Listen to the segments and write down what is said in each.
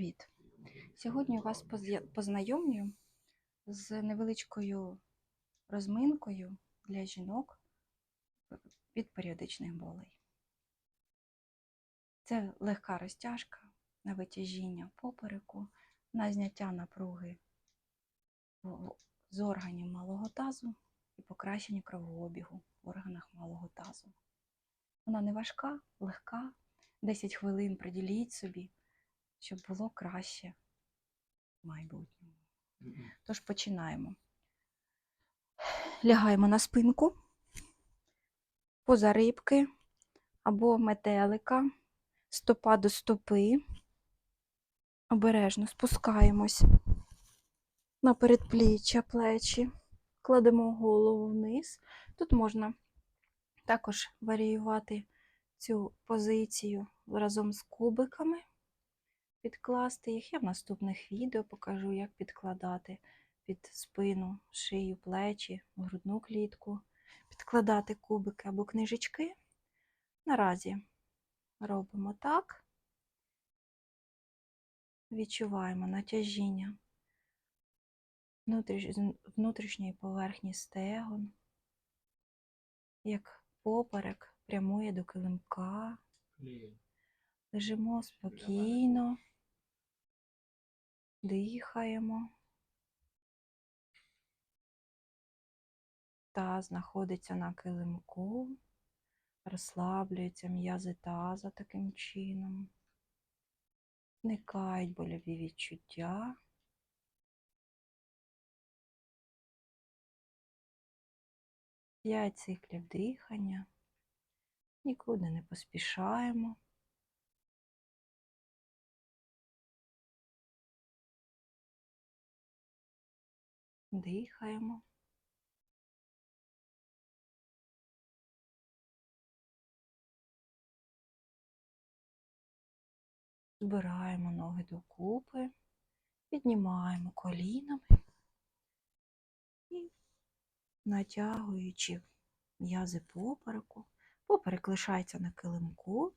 Привіт! Сьогодні вас познайомлю з невеличкою розминкою для жінок від періодичних болей. Це легка розтяжка на витяжіння попереку, на зняття напруги з органів малого тазу і покращення кровообігу в органах малого тазу. Вона не важка, легка. 10 хвилин приділіть собі, щоб було краще в майбутньому. Тож починаємо. Лягаємо на спинку, поза рибки або метелика, стопа до стопи. Обережно спускаємось на передпліччя плечі, кладемо голову вниз. Тут можна також варіювати цю позицію разом з кубиками, підкласти їх. Я в наступних відео покажу, як підкладати під спину, шию, плечі, грудну клітку, підкладати кубики або книжечки. Наразі робимо так, відчуваємо натяжіння внутрішньої поверхні стегон, як поперек прямує до килимка. Лежимо спокійно, дихаємо. Таз знаходиться на килимку, розслаблюються м'язи таза таким чином. Зникають больові відчуття. П'ять циклів дихання. Нікуди не поспішаємо. Дихаємо. Збираємо ноги докупи, піднімаємо колінами і натягуючи м'язи попереку, поперек лишається на килимку,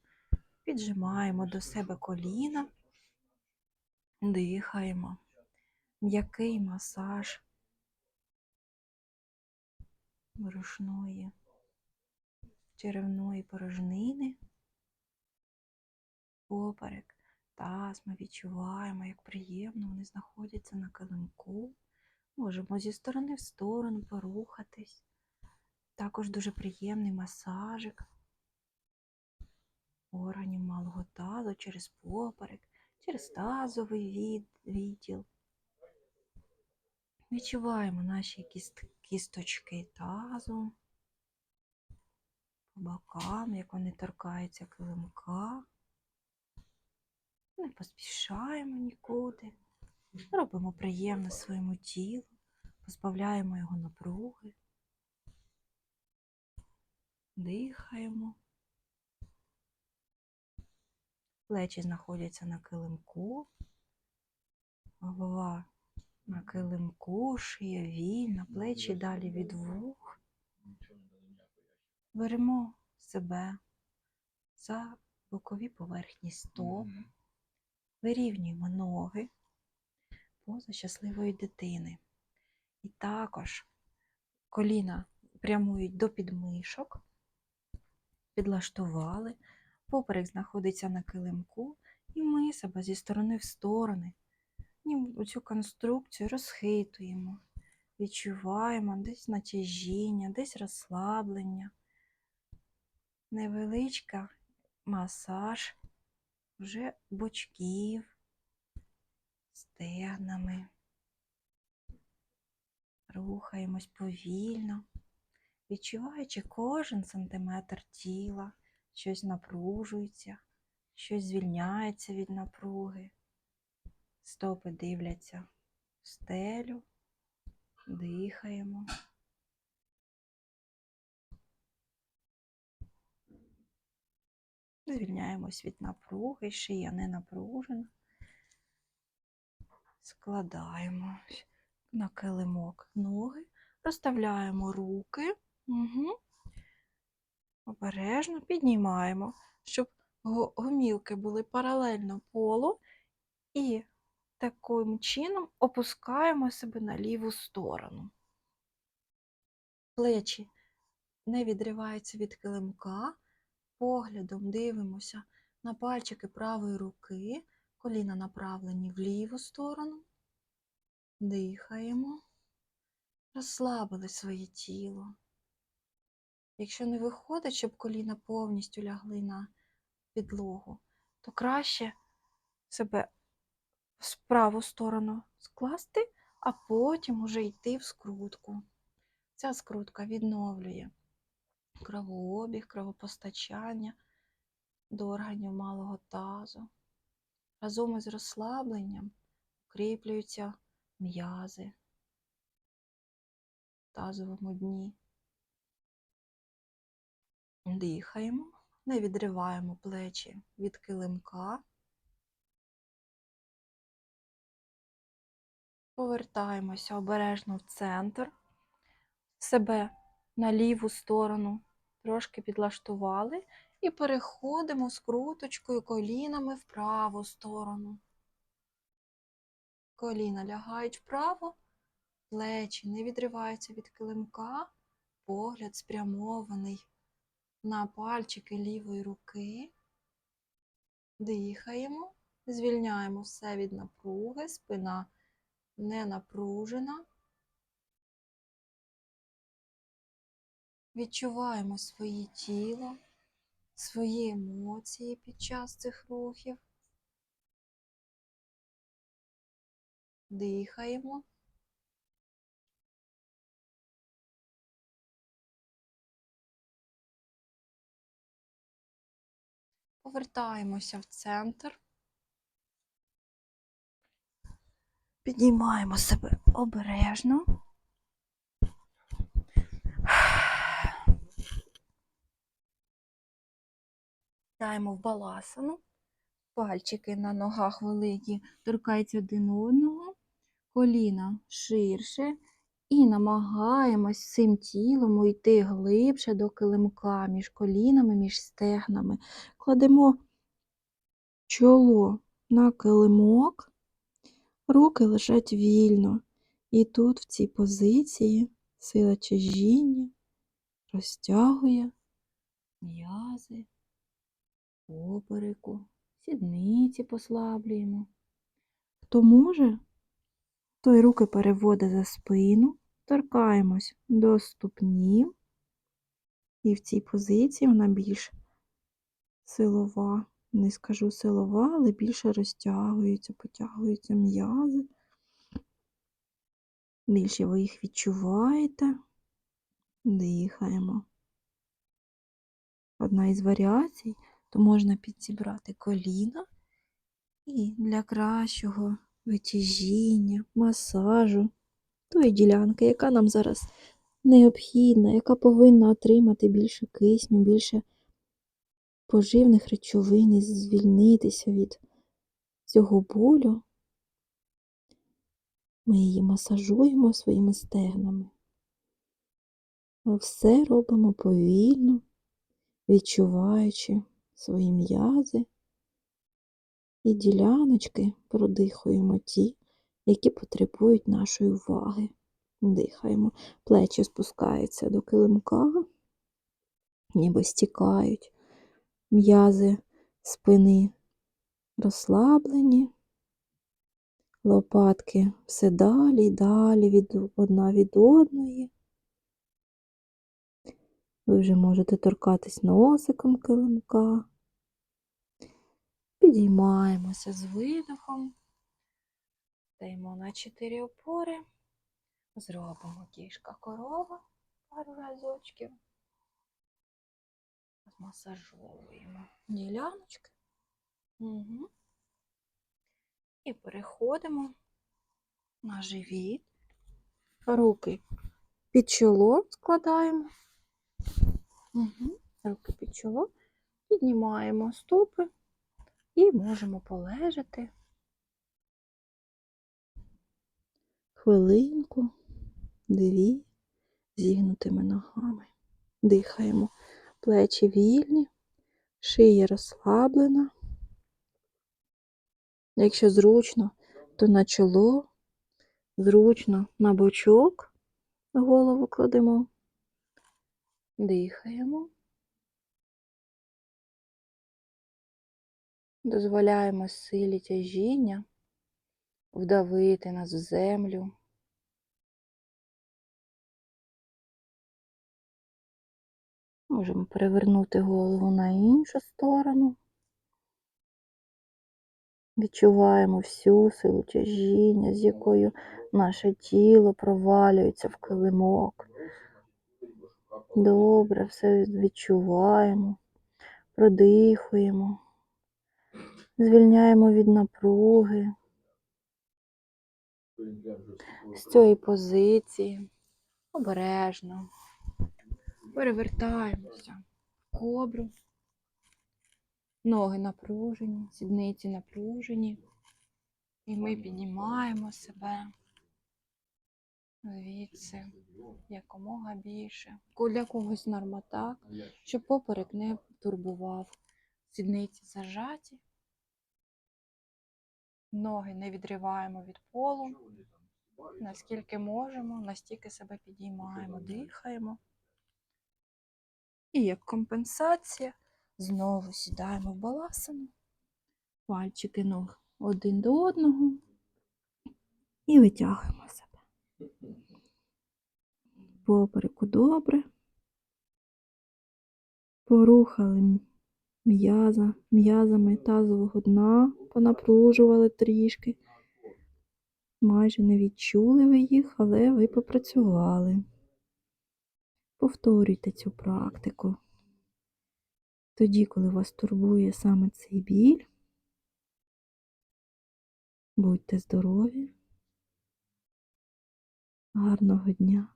піджимаємо до себе коліна, дихаємо. М'який масаж брушної черевної порожнини, поперек, таз ми відчуваємо, як приємно вони знаходяться на килимку. Можемо зі сторони в сторону порухатись. Також дуже приємний масажик органів малого тазу через поперек, через тазовий відділ. Відчуваємо наші кіст- кісточки тазу по бокам, як вони торкаються килимка. Не поспішаємо нікуди. Робимо приємно своєму тілу, позбавляємо його напруги. Дихаємо. Плечі знаходяться на килимку. Голова на килимку, шия вільна, плечі далі від вух. Беремо себе за бокові поверхні стоп, вирівнюємо ноги поза щасливої дитини. І також коліна прямують до підмишок, підлаштували, поперек знаходиться на килимку, і ми себе зі сторони в сторони ніби цю конструкцію розхитуємо, відчуваємо десь натяжіння, десь розслаблення, невеличка масаж вже бочків, стегнами. Рухаємось повільно, відчуваючи кожен сантиметр тіла, щось напружується, щось звільняється від напруги. Стопи дивляться в стелю, дихаємо. Звільняємось від напруги, шия не напружена. Складаємо на килимок ноги, розставляємо руки. Угу. Обережно піднімаємо, щоб гомілки були паралельно полу І таким чином опускаємо себе на ліву сторону. Плечі не відриваються від килимка, поглядом дивимося на пальчики правої руки, коліна направлені в ліву сторону, дихаємо, розслабили своє тіло. Якщо не виходить, щоб коліна повністю лягли на підлогу, то краще себе в праву сторону скласти, а потім уже йти в скрутку. Ця скрутка відновлює кровообіг, кровопостачання до органів малого тазу. Разом із розслабленням укріплюються м'язи в тазовому дні. Дихаємо, не відриваємо плечі від килимка. Повертаємося обережно в центр, себе на ліву сторону трошки підлаштували і переходимо скруточкою колінами в праву сторону. Коліна лягають вправо, плечі не відриваються від килимка, погляд спрямований на пальчики лівої руки. Дихаємо, звільняємо все від напруги, спина не напружена. Відчуваємо своє тіло, свої емоції під час цих рухів. Дихаємо. Повертаємося в центр. Піднімаємо себе обережно. Даємо в баласану. Пальчики на ногах великі торкаються один одного, коліна ширше. І намагаємось цим тілом уйти глибше до килимка між колінами, між стегнами. Кладемо чоло на килимок, руки лежать вільно. І тут, в цій позиції, сила тяжіння розтягує м'язи, попереку, сідниці послаблюємо. Хто може, той руки переводить за спину, торкаємось до ступнів. І в цій позиції вона більш силова. Не скажу силова, але більше розтягується, потягуються м'язи. Більше ви їх відчуваєте. Дихаємо. Одна із варіацій, то можна підзібрати коліна і для кращого витяжіння, масажу тої ділянки, яка нам зараз необхідна, яка повинна отримати більше кисню, більше поживних речовин і звільнитися від цього болю. Ми її масажуємо своїми стегнами. Ми все робимо повільно, відчуваючи свої м'язи і діляночки продихуємо ті, які потребують нашої уваги. Дихаємо, плечі спускаються до килимка, ніби стікають, м'язи спини розслаблені, лопатки все далі й далі від одна від одної. Ви вже можете торкатись носиком килимка. Підіймаємося з видохом. Стаємо на чотири опори. Зробимо кішка корова пару разочків. Масажовуємо діляночки. Угу. І переходимо на живіт. Руки під чоло складаємо. Угу. Руки під чоло. Піднімаємо стопи і можемо полежати хвилинку, дві, зігнутими ногами. Дихаємо. Плечі вільні, шия розслаблена. Якщо зручно, то на чоло, зручно на бочок голову кладемо, дихаємо. Дозволяємо силі тяжіння вдавити нас в землю. Можемо перевернути голову на іншу сторону. Відчуваємо всю силу тяжіння, з якою наше тіло провалюється в килимок. Добре, все відчуваємо, продихуємо, звільняємо від напруги. З цієї позиції обережно перевертаємося в кобру. Ноги напружені, сідниці напружені. І ми піднімаємо себе звідси якомога більше. Для когось норма так, щоб поперек не турбував. Сідниці зажаті. Ноги не відриваємо від полу. Наскільки можемо, настільки себе підіймаємо, дихаємо. І як компенсація знову сідаємо в баласану. Пальчики ног один до одного і витягуємо себе. Попереку добре. Порухали м'яза, м'язами тазового дна, понапружували трішки. Майже не відчули ви їх, але ви попрацювали. Повторюйте цю практику. Тоді, коли вас турбує саме цей біль, будьте здорові. Гарного дня!